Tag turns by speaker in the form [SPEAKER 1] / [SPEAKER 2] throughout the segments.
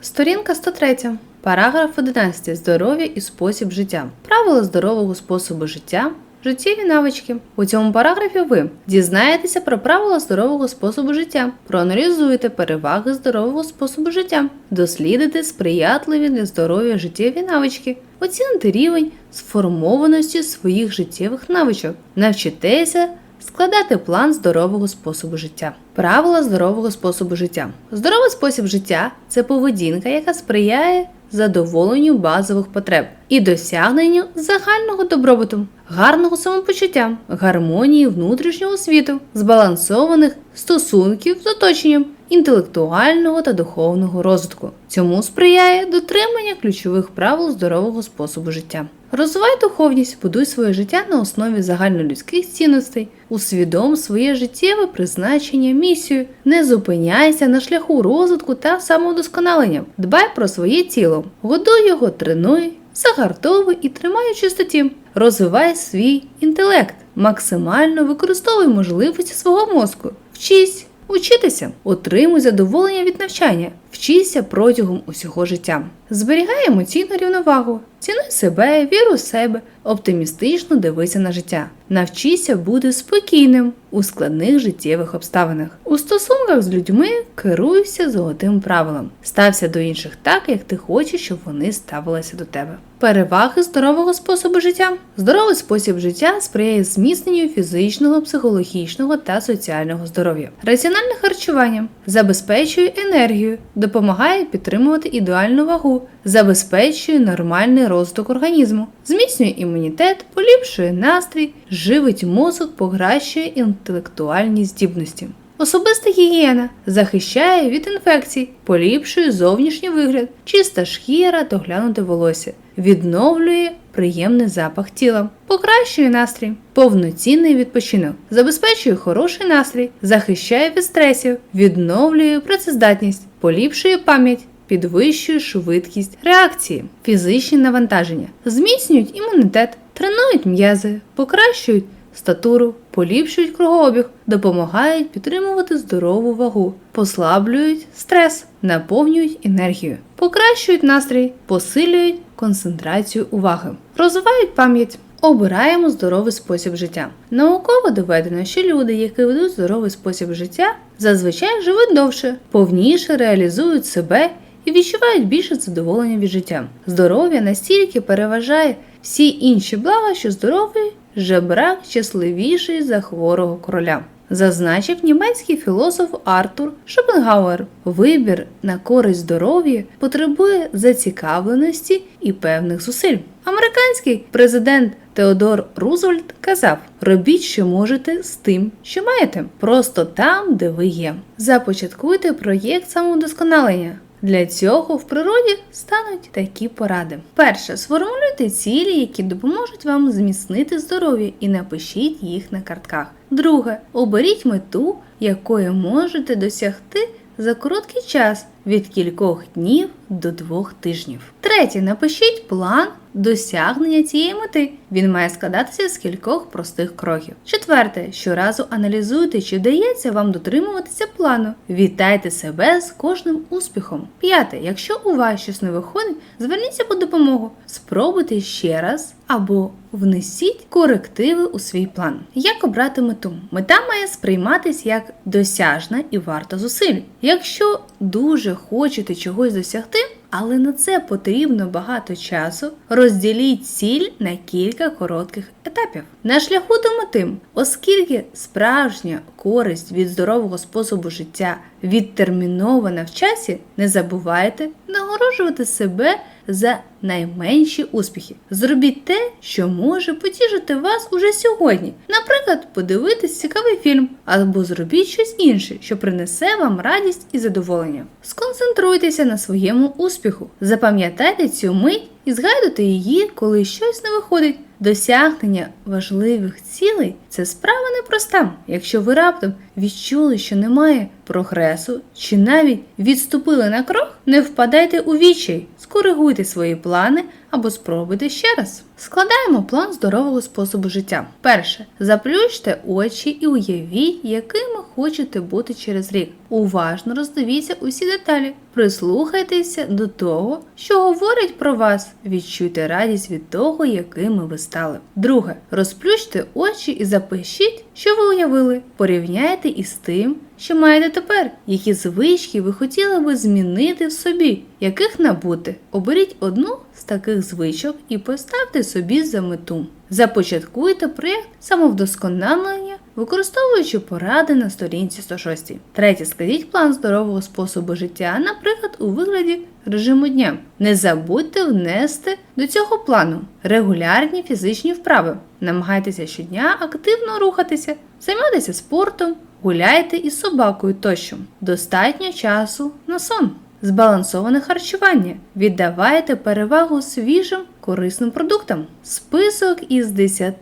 [SPEAKER 1] Сторінка 103. Параграф 11. Здоров'я і спосіб життя. Правила здорового способу життя. Життєві навички. У цьому параграфі ви дізнаєтеся про правила здорового способу життя, проаналізуєте переваги здорового способу життя, дослідите сприятливі для здоров'я життєві навички, оціните рівень сформованості своїх життєвих навичок, навчитеся складати план здорового способу життя. Правила здорового способу життя. Здоровий спосіб життя це поведінка, яка сприяє задоволенню базових потреб і досягненню загального добробуту, гарного самопочуття, гармонії внутрішнього світу, збалансованих стосунків з оточенням, інтелектуального та духовного розвитку. Цьому сприяє дотримання ключових правил здорового способу життя. Розвивай духовність, будуй своє життя на основі загальнолюдських цінностей, усвідом своє життєве призначення, місію, не зупиняйся на шляху розвитку та самовдосконалення. Дбай про своє тіло, годуй його, тренуй, загартовуй і тримай у чистоті. Розвивай свій інтелект, максимально використовуй можливості свого мозку, вчись. Учитися, отримуй задоволення від навчання, вчися протягом усього життя. Зберігай емоційну рівновагу, цінуй себе, віру в себе, оптимістично дивися на життя. Навчися бути спокійним у складних життєвих обставинах. У стосунках з людьми керуйся золотим правилом. Стався до інших так, як ти хочеш, щоб вони ставилися до тебе. Переваги здорового способу життя. Здоровий спосіб життя сприяє зміцненню фізичного, психологічного та соціального здоров'я. Раціональне харчування забезпечує енергію, допомагає підтримувати ідеальну вагу, забезпечує нормальний розвиток організму, зміцнює імунітет, поліпшує настрій, живить мозок, покращує інтелектуальні здібності. Особиста гігієна захищає від інфекцій, поліпшує зовнішній вигляд, чиста шкіра, доглянуте волосся, відновлює приємний запах тіла, покращує настрій, повноцінний відпочинок, забезпечує хороший настрій, захищає від стресів, відновлює працездатність, поліпшує пам'ять. Підвищує швидкість реакції, фізичні навантаження, зміцнюють імунітет, тренують м'язи, покращують статуру, поліпшують кругообіг, допомагають підтримувати здорову вагу, послаблюють стрес, наповнюють енергію, покращують настрій, посилюють концентрацію уваги, розвивають пам'ять. Обираємо здоровий спосіб життя. Науково доведено, що люди, які ведуть здоровий спосіб життя, зазвичай живуть довше, повніше реалізують себе і відчувають більше задоволення від життя. Здоров'я настільки переважає всі інші блага, що здоровий жебрак щасливіший за хворого короля. Зазначив німецький філософ Артур Шопенгауер. Вибір на користь здоров'я потребує зацікавленості і певних зусиль. Американський президент Теодор Рузвельт казав: робіть, що можете з тим, що маєте, просто там, де ви є. Започаткуйте проєкт самовдосконалення. Для цього в природі стануть такі поради. Перше, сформулюйте цілі, які допоможуть вам зміцнити здоров'я, і напишіть їх на картках. Друге, оберіть мету, якої можете досягти за короткий час від кількох днів до двох тижнів. Третє, напишіть план досягнення цієї мети. Він має складатися з кількох простих кроків. Четверте, щоразу аналізуйте, чи вдається вам дотримуватися плану. Вітайте себе з кожним успіхом. П'яте, якщо у вас щось не виходить, зверніться по допомогу. Спробуйте ще раз або внесіть корективи у свій план. Як обрати мету? Мета має сприйматись як досяжна і варта зусиль. Якщо дуже хочете чогось досягти, але на це потрібно багато часу, розділіть ціль на кілька коротких етапів. На шляху до мети, оскільки справжня користь від здорового способу життя відтермінована в часі, не забувайте нагороджувати себе за найменші успіхи. Зробіть те, що може потішити вас уже сьогодні. Наприклад, подивитись цікавий фільм, або зробіть щось інше, що принесе вам радість і задоволення. Сконцентруйтеся на своєму успіху, запам'ятайте цю мить і згадуйте її, коли щось не виходить. Досягнення важливих цілей це справа непроста. Якщо ви раптом відчули, що немає прогресу, чи навіть відступили на крок, не впадайте у відчай, скоригуйте свої плани або спробуйте ще раз. Складаємо план здорового способу життя. Перше, заплющте очі і уявіть, якими хочете бути через рік. Уважно роздивіться усі деталі. Прислухайтеся до того, що говорять про вас. Відчуйте радість від того, якими ви стали. Друге, розплющте очі і запишіть, що ви уявили. Порівняйте із тим, що маєте тепер, які звички ви хотіли би змінити в собі, яких набути. Оберіть одну з таких звичок і поставте собі за мету. Започаткуйте проєкт самовдосконалення, використовуючи поради на сторінці 106. Третє, складіть план здорового способу життя, наприклад, у вигляді режиму дня. Не забудьте внести до цього плану регулярні фізичні вправи. Намагайтеся щодня активно рухатися, займатися спортом, гуляйте із собакою тощо. Достатньо часу на сон. Збалансоване харчування. Віддавайте перевагу свіжим корисним продуктам. Список із 10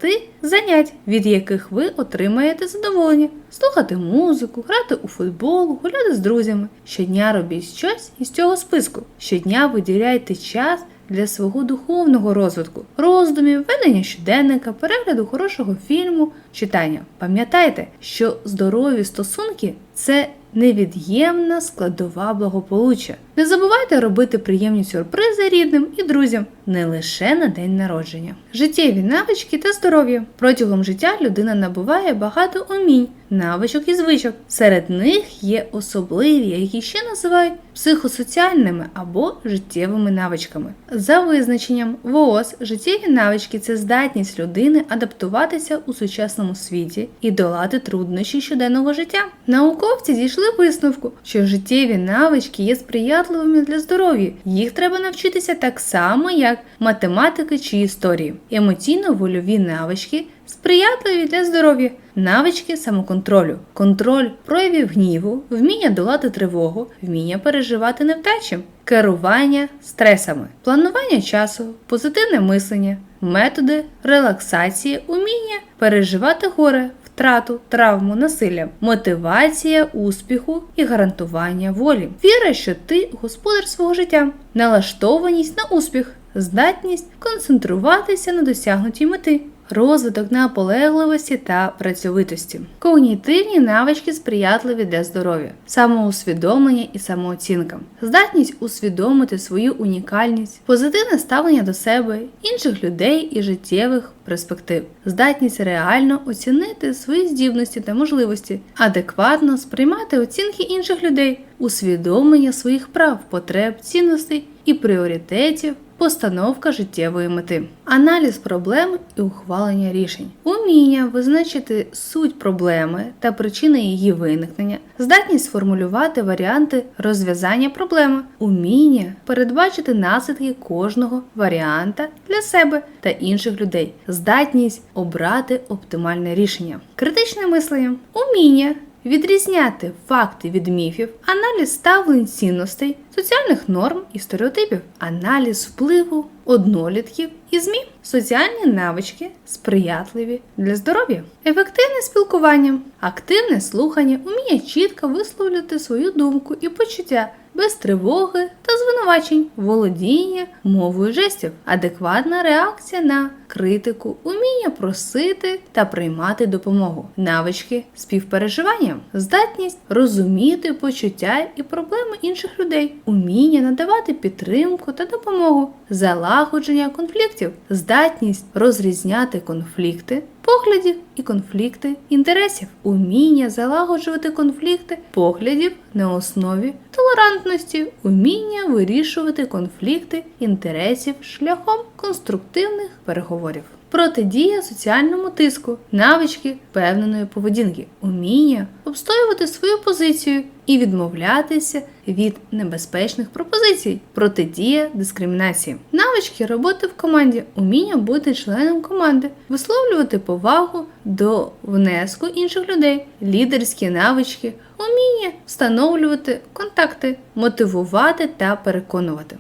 [SPEAKER 1] занять, від яких ви отримаєте задоволення. Слухати музику, грати у футбол, гуляти з друзями. Щодня робіть щось із цього списку. Щодня виділяйте час для свого духовного розвитку, роздумів, ведення щоденника, перегляду хорошого фільму, читання. Пам'ятайте, що здорові стосунки це невід'ємна складова благополуччя. Не забувайте робити приємні сюрпризи рідним і друзям не лише на день народження. Життєві навички та здоров'я. Протягом життя людина набуває багато умінь, навичок і звичок. Серед них є особливі, які ще називають психосоціальними або життєвими навичками. За визначенням ВООЗ, життєві навички це здатність людини адаптуватися у сучасному світі і долати труднощі щоденного життя. Науковці дійшли висновку, що життєві навички є сприятливими для здоров'я. Їх треба навчитися так само, як математики чи історії. Емоційно-вольові навички сприятливі для здоров'я, навички самоконтролю, контроль проявів гніву, вміння долати тривогу, вміння переживати невдачі, керування стресами, планування часу, позитивне мислення, методи релаксації, уміння переживати горе. Втрату, травму, насилля, мотивація успіху і гарантування волі, віра, що ти господар свого життя, налаштованість на успіх, здатність концентруватися на досягнутій мети, розвиток наполегливості та працьовитості, когнітивні навички сприятливі для здоров'я, самоусвідомлення і самооцінка, здатність усвідомити свою унікальність, позитивне ставлення до себе, інших людей і життєвих перспектив, здатність реально оцінити свої здібності та можливості, адекватно сприймати оцінки інших людей, усвідомлення своїх прав, потреб, цінностей і пріоритетів. Постановка життєвої мети, аналіз проблем і ухвалення рішень, уміння визначити суть проблеми та причини її виникнення, здатність сформулювати варіанти розв'язання проблеми, уміння передбачити наслідки кожного варіанта для себе та інших людей, здатність обрати оптимальне рішення, критичне мислення, уміння відрізняти факти від міфів, аналіз ставлень цінностей, соціальних норм і стереотипів, аналіз впливу однолітків і ЗМІ, соціальні навички сприятливі для здоров'я, ефективне спілкування, активне слухання, уміння чітко висловлювати свою думку і почуття. Без тривоги та звинувачень, володіння мовою жестів, адекватна реакція на критику, уміння просити та приймати допомогу, навички співпереживання, здатність розуміти почуття і проблеми інших людей, уміння надавати підтримку та допомогу, залагодження конфліктів, здатність розрізняти конфлікти. Поглядів і конфлікти інтересів, уміння залагоджувати конфлікти поглядів на основі толерантності, уміння вирішувати конфлікти інтересів шляхом конструктивних переговорів. Протидія соціальному тиску, навички впевненої поведінки, уміння обстоювати свою позицію і відмовлятися від небезпечних пропозицій, протидія дискримінації, навички роботи в команді, уміння бути членом команди, висловлювати повагу до внеску інших людей, лідерські навички, уміння встановлювати контакти, мотивувати та переконувати.